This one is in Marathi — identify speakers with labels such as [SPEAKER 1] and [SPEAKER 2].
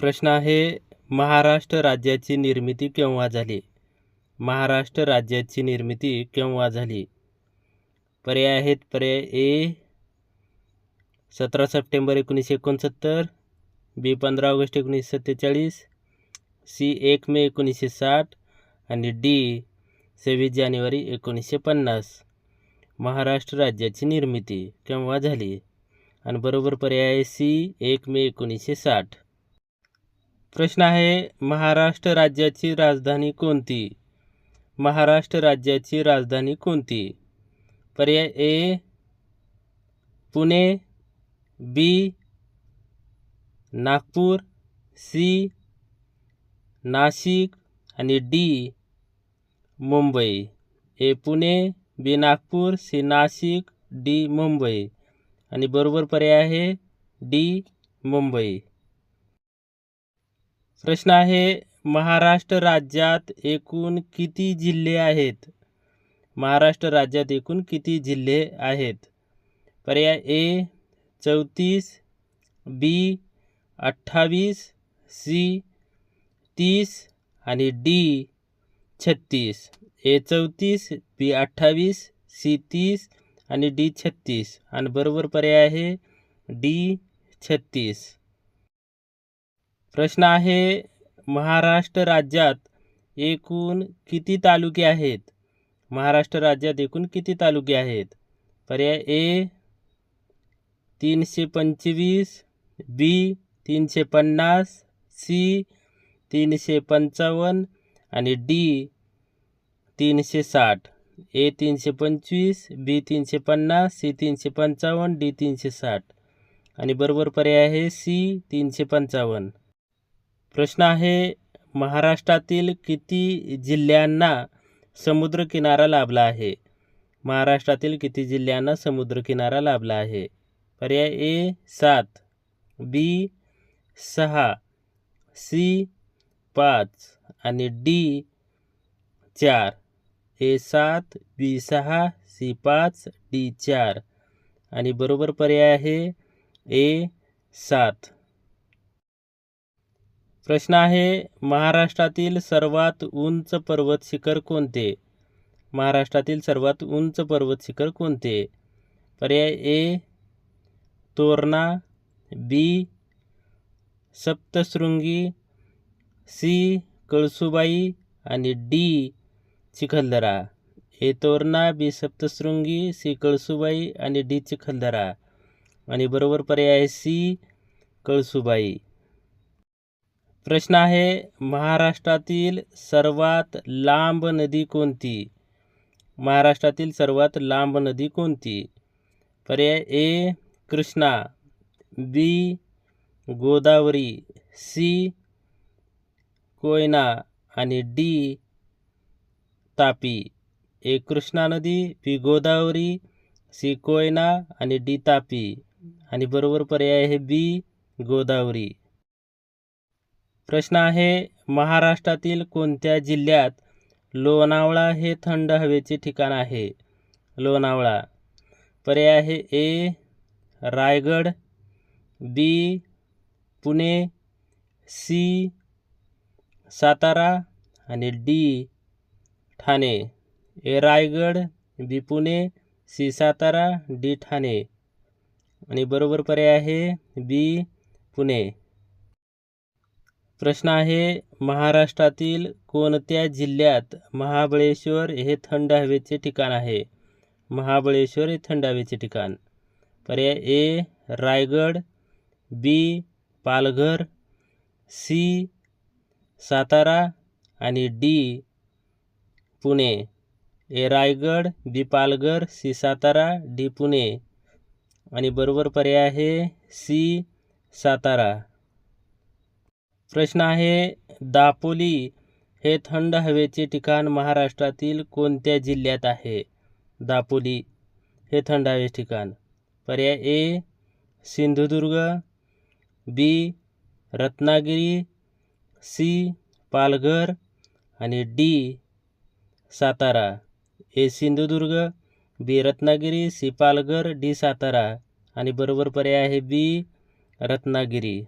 [SPEAKER 1] प्रश्न आहे महाराष्ट्र राज्याची निर्मिती केव्हा झाली? महाराष्ट्र राज्याची निर्मिती केव्हा झाली? पर्याय आहेत पर्याय ए. सतरा सप्टेंबर एकोणीसशे एकोणसत्तर बी पंधरा ऑगस्ट एकोणीसशे सत्तेचाळीस सी एक मे एकोणीसशे साठ आणि डी सव्वीस जानेवारी एकोणीसशे पन्नास. महाराष्ट्र राज्याची निर्मिती केव्हा झाली? आणि बरोबर पर्याय सी एक मे एकोणीसशे साठ. प्रश्न आहे, महाराष्ट्र राज्याची राजधानी कोणती? महाराष्ट्र राज्याची राजधानी कोणती? पर्याय A, Pune, B, Nagpur, C, Nashik D, Mumbai. A, Pune, B, Nagpur, C, Nashik, D, Mumbai. आणि बरोबर पर्याय आहे, डी, मुंबई. प्रश्न आहे महाराष्ट्र राज्यात एकूण किती जिल्हे आहेत? महाराष्ट्र राज्यात एकूण किती जिल्हे आहेत? पर्याय ए चौतीस बी अठ्ठावीस सी तीस आणि डी छत्तीस. ए चौतीस बी अठ्ठावीस सी तीस आणि डी छत्तीस. आणि बरोबर पर्याय आहे डी छत्तीस. प्रश्न आहे महाराष्ट्र राज्यात एकूण किती तालुके आहेत? महाराष्ट्र राज्यात एकूण किती तालुके आहेत? पर्याय ए तीनशे पंचवीस बी तीनशे पन्नास सी तीनशे पंचावन्न आणि डी तीनशे साठ. ए तीनशे पंचवीस बी तीनशे पन्नास सी तीनशे पंचावन्न डी तीनशे साठ. आणि बरोबर पर्याय आहे सी तीनशे पंचावन्न. प्रश्न आहे महाराष्ट्रातील किती जिल्ह्यांना समुद्रकिनारा लाभला आहे? महाराष्ट्रातील किती जिल्ह्यांना समुद्रकिनारा लाभला आहे? पर्याय ए सात बी सहा सी पाच आणि डी चार. ए सात बी सहा सी पाच डी चार. आणि बरोबर पर्याय आहे ए सात. प्रश्न आहे महाराष्ट्रातील सर्वात उंच पर्वत शिखर कोणते? महाराष्ट्रातील सर्वात उंच पर्वत शिखर कोणते? पर्याय A Torna B Saptashrungi C Kalsubai आणि D Chikhaldara. A Torna B Saptashrungi C Kalsubai आणि डी चिखलदरा. आणि बरोबर पर्याय सी कळसुबाई. प्रश्न आहे महाराष्ट्रातील सर्वात लांब नदी कोणती? महाराष्ट्रातील सर्वात लांब नदी कोणती? पर्याय A Krishna B Godavari C Koyna आणि डी तापी. ए कृष्णा नदी बी गोदावरी सी कोयना आणि डी तापी. आणि बरोबर पर्याय आहे बी गोदावरी. प्रश्न आहे महाराष्ट्रातील कोणत्या जिल्ह्यात लोणावळा हे थंड हवेचे ठिकाण आहे? लोणावळा. पर्याय आहे A Raigad B Pune C Satara आणि D Thane. A Raigad B Pune C Satara D Thane. आणि बरोबर पर्याय आहे बी पुणे. प्रश्न आहे महाराष्ट्रातील कोणत्या जिल्ह्यात महाबळेश्वर हे थंड हवेचे ठिकाण आहे? महाबळेश्वर हे थंड हवेचे ठिकाण. पर्याय A Raigad B Palghar C Satara आणि D Pune. A Raigad B Palghar C Satara D Pune. आणि बरोबर पर्याय आहे सी सातारा. प्रश्न आहे दापोली हे थंड हवेचे ठिकाण महाराष्ट्रातील कोणत्या जिल्ह्यात आहे? दापोली हे थंड हवेचे ठिकाण. पर्याय A Sindhudurg B Ratnagiri C Palghar आणि D Satara. A Sindhudurg B Ratnagiri C Palghar D Satara. आणि बरोबर पर्याय आहे बी रत्नागिरी.